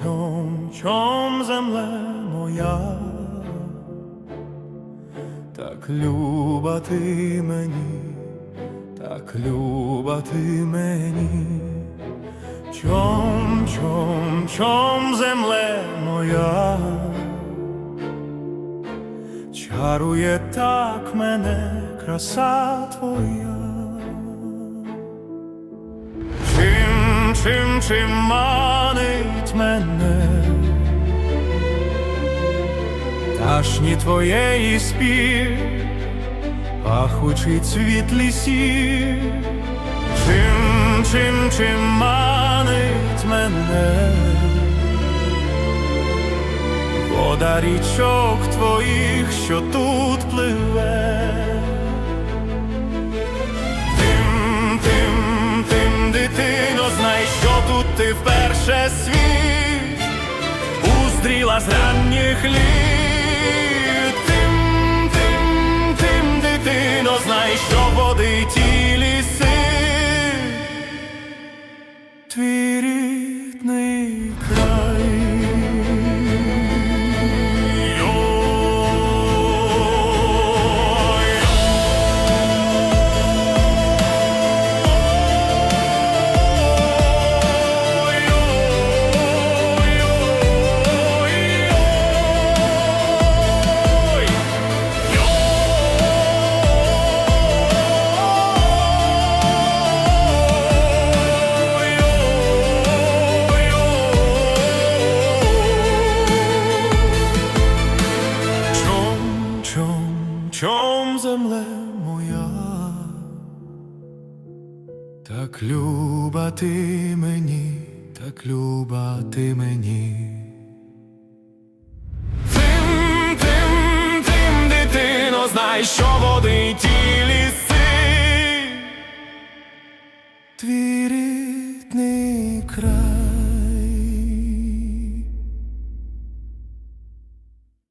чом земле моя, так люба ти мені, так люба ти мені, чом, чом, чом земле моя, чарує так мене краса твоя. Чим, чим, чим манить мене, Ташні твоєї спів, пахучий цвіт лісів, чим, чим, чим манить мене, вода річок твоїх, що тут пливе. Тим, тим, тим, дитино, знай, що тут ти вперше світ уздріла з ранніх літ. Тим, тим, тим, дитино, знай, що води ті ліси. Твій чом, земле моя, так люба ти мені, так люба ти мені. Тим, тим, тим, дитино, знай, що води ті ліси. Твій рідний край.